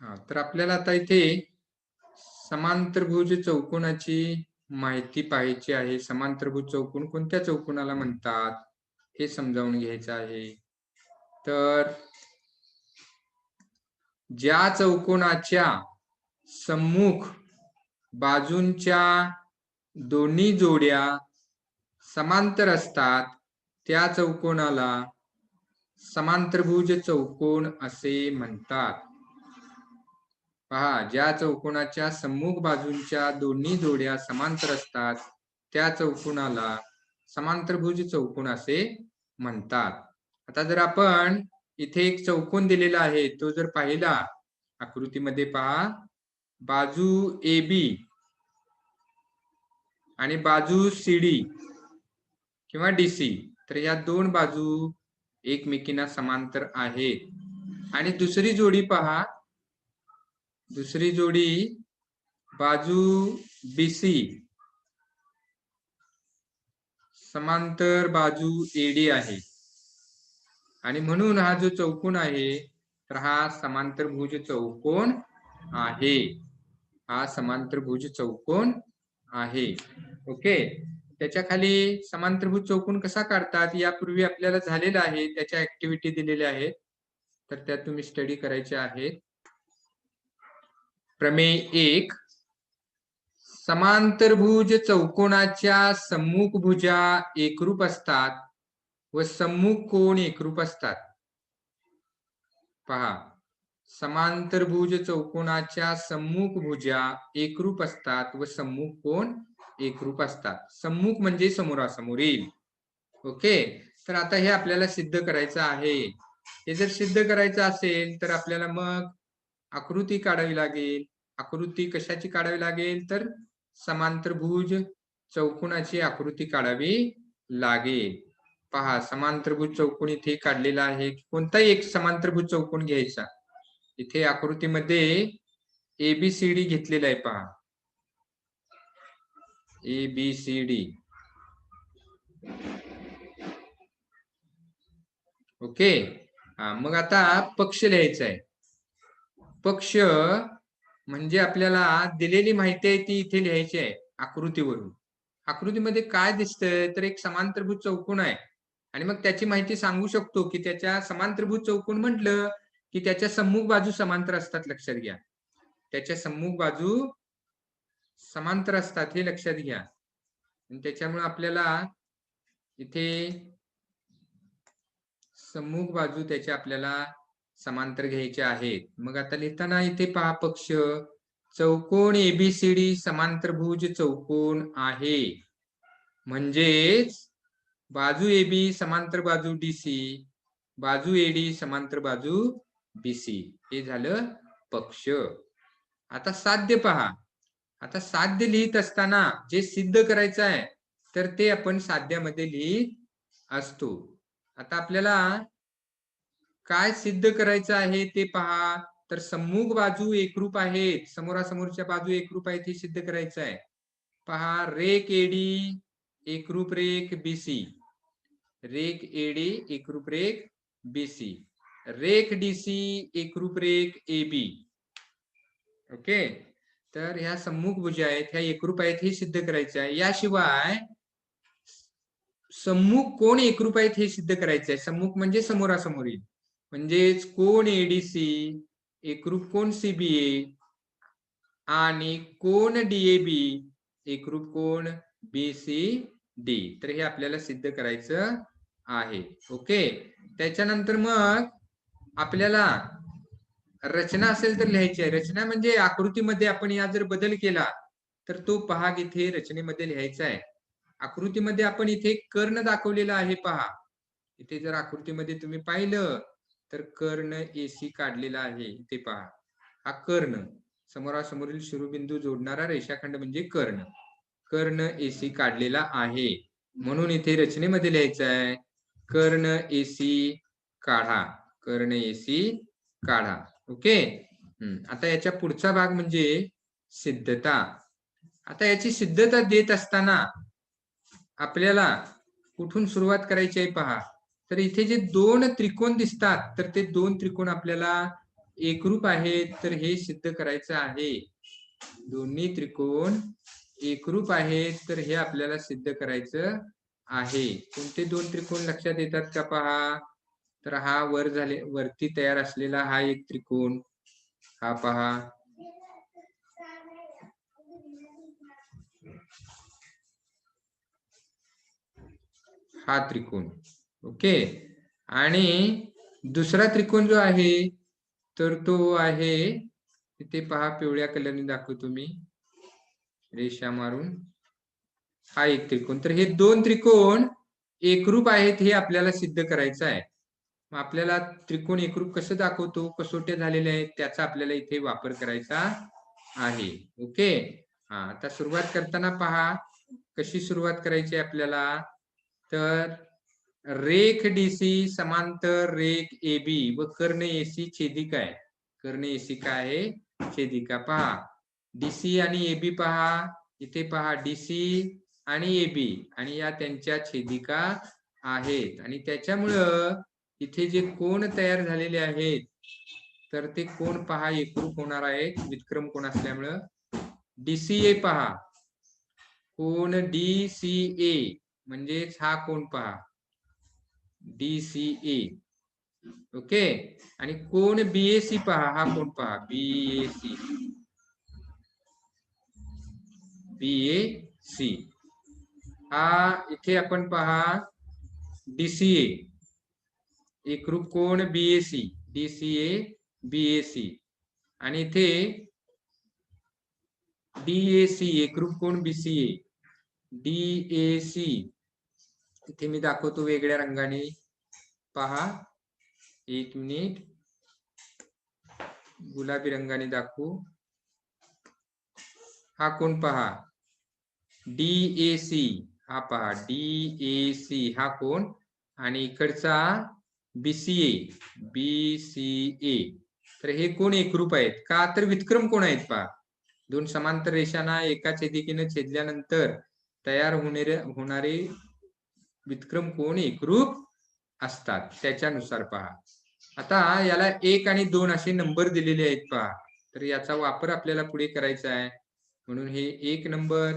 हा तर आपल्याला आता इथे समांतरभुज चौकोनाची माहिती पाहायची आहे. समांतरभुज चौकोन कोणत्या चौकोनाला म्हणतात? हे समजावून घ्यायचं आहे. तर ज्या चौकोनाच्या सम्मुख बाजूंच्या दोन्ही जोड्या समांतर असतात त्या चौकोनाला समांतरभुज चौकोन असे म्हणतात. पहा ज्या चौकोनाच्या सम्मुख बाजूंच्या दोन्ही जोड्या समांतर असतात त्या चौकोनाला समांतरभुज चौकोन असे म्हणतात. आता जर आपण इथे एक चौकोन दिलेला आहे तो जर पाहिला आकृतीमध्ये पहा बाजू ए बी आणि बाजू सी डी किंवा डी सी तर या दोन बाजू एकमेकींना समांतर आहेत. आणि दुसरी जोडी पहा दुसरी जोडी बाजू बीसी समांतर बाजू एडी आहे. आणि म्हणून हा जो चौकोन आहे तर हा समांतरभुज चौकोन आहे. हा समांतरभुज चौकोन आहे. ओके? त्याच्याखाली समांतरभुज चौकोन कसा काढतात? यापूर्वी आपल्याला झालेला आहे त्याच्या ऍक्टिव्हिटी दिलेल्या आहेत. तर त्या तुम्ही स्टडी करायच्या आहेत. प्रमेय एक समांतरभुज चौकोनाच्या सम्मुख भुजा एकरूप असतात व सम्मुख कोण एकरूप असतात? पहा समांतरभुज चौकोनाच्या सम्मुख भुजा एकरूप असतात व सम्मुख कोण एकरूप असतात? सम्मुख म्हणजे समोरासमोर येईल. ओके? तर आता हे आपल्याला सिद्ध करायचं आहे. हे जर सिद्ध करायचं असेल तर आपल्याला मग आकृती काढावी लागेल. आकृती कशाची काढावी लागेल? तर समांतरभुज चौकोनाची आकृती काढावी लागेल. पहा समांतरभुज चौकोन इथे काढलेला आहे. कोणताही एक समांतरभुज चौकोन घ्यायचा? इथे आकृतीमध्ये एबीसीडी घेतलेला आहे पहा. A B C D okay? हा मग आता पक्ष लिहायचा आहे. पक्ष म्हणजे आपल्याला दिलेली माहिती आहे ती इथे लिहायची आहे आकृतीवरून. आकृतीमध्ये काय दिसतंय? तर एक समांतरभूत चौकोन आहे. आणि मग त्याची माहिती सांगू शकतो की त्याच्या समांतरभूत चौकोन म्हटलं की त्याच्या सम्मुख बाजू समांतर असतात लक्षात घ्या. त्याच्या सम्मुख बाजू समांतर असतात हे लक्षात घ्या. आणि त्याच्यामुळे आपल्याला इथे सम्मुख बाजू त्याच्या आपल्याला समांतर घ्यायचे आहेत. मग आता लिहिताना इथे पहा पक्ष. चौकोन एबीसीडी समांतरभुज चौकोन आहे. म्हणजेच बाजू एबी समांतर बाजू डीसी बाजू एडी समांतर बाजू बीसी हे झालं पक्ष. आता साध्य पहा. आता साध्य लिहित असताना जे सिद्ध करायचं आहे तर ते आपण साध्यामध्ये लिहित असतो. आता आपल्याला काय सिद्ध करायचं आहे ते पहा. तर सम्मुख बाजू एकरूप आहेत समोरासमोरच्या बाजू एकरूप आहेत हे सिद्ध करायचं आहे. पहा रेक एडी एकरूप रेक बीसी रेक एडी एकरूप रेक बीसी रेक डीसी एकरूप रेक ए बी. ओके? तर ह्या सम्मुख भुजा आहेत ह्या एकरूप आहेत हे सिद्ध करायचं आहे. याशिवाय सम्मुख कोण एकरूप आहेत हे सिद्ध करायचं आहे. सम्मुख म्हणजे समोरासमोरील म्हणजेच कोण एडीसी एकरूप कोण सीबीए आणि कोण डीएबी एकरूप कोण बीसी डी तर हे आपल्याला सिद्ध करायचं आहे. ओके त्याच्यानंतर मग आपल्याला रचना असेल तर लिहायची आहे. रचना म्हणजे आकृतीमध्ये आपण या जर बदल केला तर तो पहा इथे रचनेमध्ये लिहायचा आहे. आकृतीमध्ये आपण इथे कर्ण दाखवलेला आहे पहा. इथे जर आकृतीमध्ये तुम्ही पाहिलं तर कर्ण एसी काढलेला आहे. ते पहा. हा कर्ण. समोरासमोरील शिरोबिंदू जोडणारा रेषाखंड म्हणजे कर्ण. कर्ण एसी काढलेला आहे. म्हणून इथे रचनेमध्ये लिहायचं आहे कर्ण एसी काढा. कर्ण एसी काढा. ओके? आता याच्या पुढचा भाग म्हणजे सिद्धता. आता याची सिद्धता देत असताना आपल्याला कुठून सुरुवात करायची आहे पहा. तर इथे जे दोन त्रिकोण दिसतात तर ते दोन त्रिकोण आपल्याला एकरूप आहेत. तर हे सिद्ध करायचं आहे. दोन्ही त्रिकोण एकरूप आहेत तर हे आपल्याला सिद्ध करायचं आहे. कोणते दोन त्रिकोण लक्षात येतात का पहा? तर हा वर झाले वरती तयार असलेला हा एक त्रिकोण. हा पहा. हा त्रिकोण. ओके. आणि दुसरा त्रिकोण जो आहे तर तो आहे इथे पहा पिवळ्या कलरने दाखवतो मी. रेषा मारून. हा एक त्रिकोण. तर हे दोन त्रिकोण एकरूप आहेत हे आपल्याला सिद्ध करायचं आहे. मग आपल्याला त्रिकोण एकरूप कसं दाखवतो कसोट्या झालेल्या आहेत त्याचा आपल्याला इथे वापर करायचा आहे. ओके? हा आता सुरुवात करताना पहा कशी सुरुवात करायची आहे आपल्याला? तर रेख डीसी समांतर रेख ए बी व कर्ण एसी छेदिका आहे. कर्ण एसी काय आहे? छेदिका पहा. डीसी आणि ए बी पहा. इथे पहा डीसी आणि ए बी आणि या त्यांच्या छेदिका आहेत. आणि त्याच्यामुळं इथे जे कोण तयार झालेले आहेत तर ते कोण पहा? एकरूप होणार आहेत. विक्रम कोण असल्यामुळं? डीसीए पहा. कोण? D C A. म्हणजेच हा कोण पहा? डी सी ए ओके आणि कोण बीएसी पहा? हा कोण पहा? बीएसी बीएसी हा इथे आपण पहा. डीसीए एकरूप कोण? बीएसी डीसीए बीएसी आणि इथे डीएसी एकरूप कोण? बीसीए डीएसी इथे मी दाखवतो वेगळ्या रंगाने. पहा. एक मिनिट. गुलाबी रंगाने दाखवू. हा कोण पहा? D A C. हा पहा. D A C. हा कोण? आणि इकडचा बीसीए बीसीए तर हे कोण एकरूप आहेत? का तर विक्रम कोण आहेत पहा? दोन समांतर रेषांना एका छेदिकेने छेदल्यानंतर तयार होणारे होणारे विक्रम कोण? एकरूप असतात. त्याच्यानुसार पहा. आता याला एक आणि दोन असे नंबर दिलेले आहेत पहा. तर याचा वापर आपल्याला पुढे करायचा आहे. म्हणून हे एक नंबर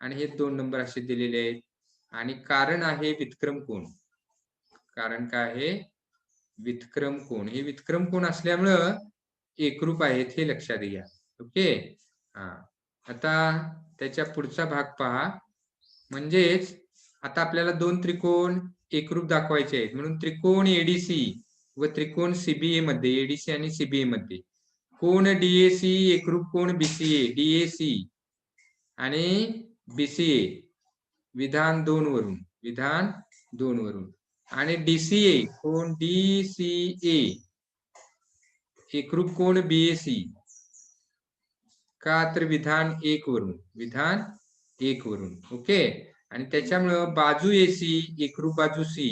आणि हे दोन नंबर असे दिलेले आहेत. आणि कारण आहे विक्रम कोण? कारण काय आहे? विक्रम कोण? हे विक्रम कोण असल्यामुळं एकरूप आहेत हे लक्षात घ्या. ओके? हा. आता त्याच्या पुढचा भाग पहा. म्हणजेच आता आपल्याला दोन त्रिकोण एकरूप दाखवायचे आहेत. म्हणून त्रिकोण एडीसी व त्रिकोण सीबीए मध्ये एडीसी आणि सीबीए मध्ये. कोण डीएसी एकरूप कोण बीसीए डीएसी आणि बीसीए विधान दोन वरून विधान दोन वरून. आणि डीसीए कोण डीसीए एकरूप कोण बीएसी का तर विधान एक वरून विधान एक वरून. ओके? आणि त्याच्यामुळं बाजू एसी एकरूप बाजू सी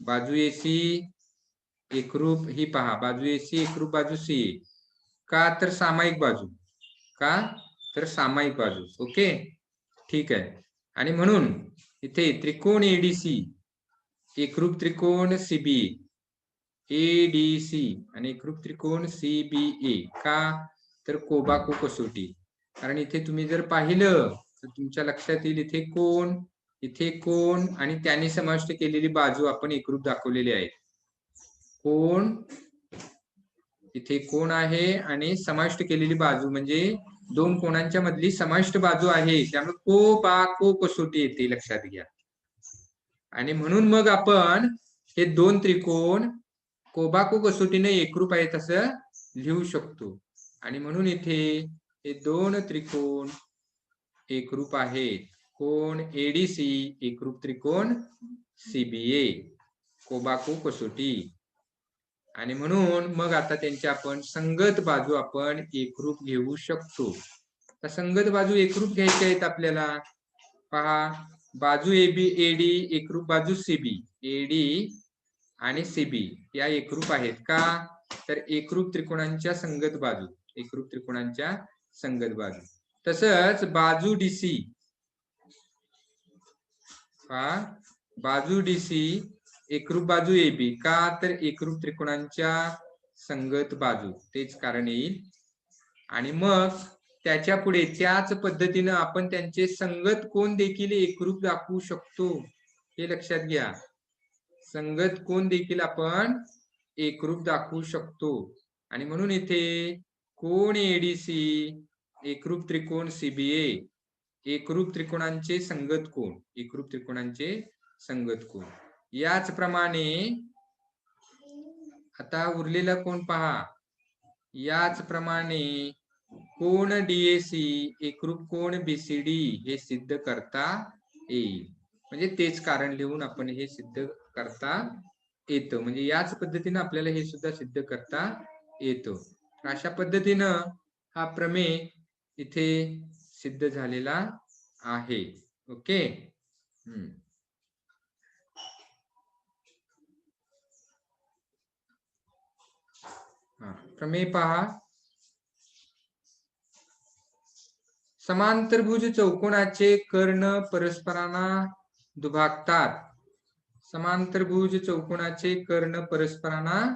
बाजू एसी एकरूप ही पहा बाजू एसी एकरूप बाजू सी का तर सामायिक बाजू का तर सामायिक बाजू ओके? ठीक आहे. आणि म्हणून इथे त्रिकोण एडीसी एकरूप त्रिकोण सीबीए एडीसी आणि एकरूप त्रिकोण सीबीए का? तर कोबाको कसोटी. कारण इथे तुम्ही जर पाहिलं तर तुमच्या लक्षात येईल इथे कोण इथे कोण आणि त्याने समाविष्ट केलेली बाजू आपण एकरूप दाखवलेली आहे. कोण इथे कोण आहे आणि समाविष्ट केलेली बाजू म्हणजे दोन कोणांच्या मधली समाविष्ट बाजू आहे. त्यामुळे को बा को कसोटी येते लक्षात घ्या. आणि म्हणून मग आपण हे दोन त्रिकोण कोबाको कसोटीने एकरूप आहेत असं लिहू शकतो. आणि म्हणून इथे हे दोन त्रिकोण एकरूप आहेत कोण एडीसी एकरूप त्रिकोण सीबीए कोबाको कसोटी आणि म्हणून मग आता त्यांची आपण संगत बाजू आपण एकरूप घेऊ शकतो. तर संगत बाजू एकरूप घ्यायच्या आहेत आपल्याला? पहा बाजू एबी एडी एकरूप बाजू सीबी एडी आणि सीबी या एकरूप आहेत का? तर एकरूप त्रिकोणांच्या संगत बाजू एकरूप त्रिकोणांच्या संगत बाजू. तसंच बाजू डीसी हा बाजू डीसी एकरूप बाजू ए बी का तर एकरूप त्रिकोणांच्या संगत बाजू. तेच कारण येईल. आणि मग त्याच्या पुढे त्याच पद्धतीनं आपण त्यांचे संगत कोण देखील एकरूप दाखवू शकतो हे लक्षात घ्या. संगत कोण देखील आपण एकरूप दाखवू शकतो. आणि म्हणून इथे कोण एडीसी एकरूप त्रिकोण सीबीए एकरूप त्रिकोणांचे संगत कोण? एकरूप त्रिकोणांचे संगत कोण? याचप्रमाणे आता उरलेला कोण पहा? याचप्रमाणे कोण डीएसी एकरूप कोण बीसीडी हे सिद्ध करता येईल. म्हणजे तेच कारण लिहून आपण हे सिद्ध करता येतं. म्हणजे याच पद्धतीनं आपल्याला हे सुद्धा सिद्ध करता येतो. अशा पद्धतीनं हा प्रमेय इथे सिद्ध झालेला आहे. ओके? हम्म. हा, प्रमेय पहा. समांतरभुज चौकोनाचे कर्ण परस्परांना दुभागतात. समांतरभुज चौकोनाचे कर्ण परस्परांना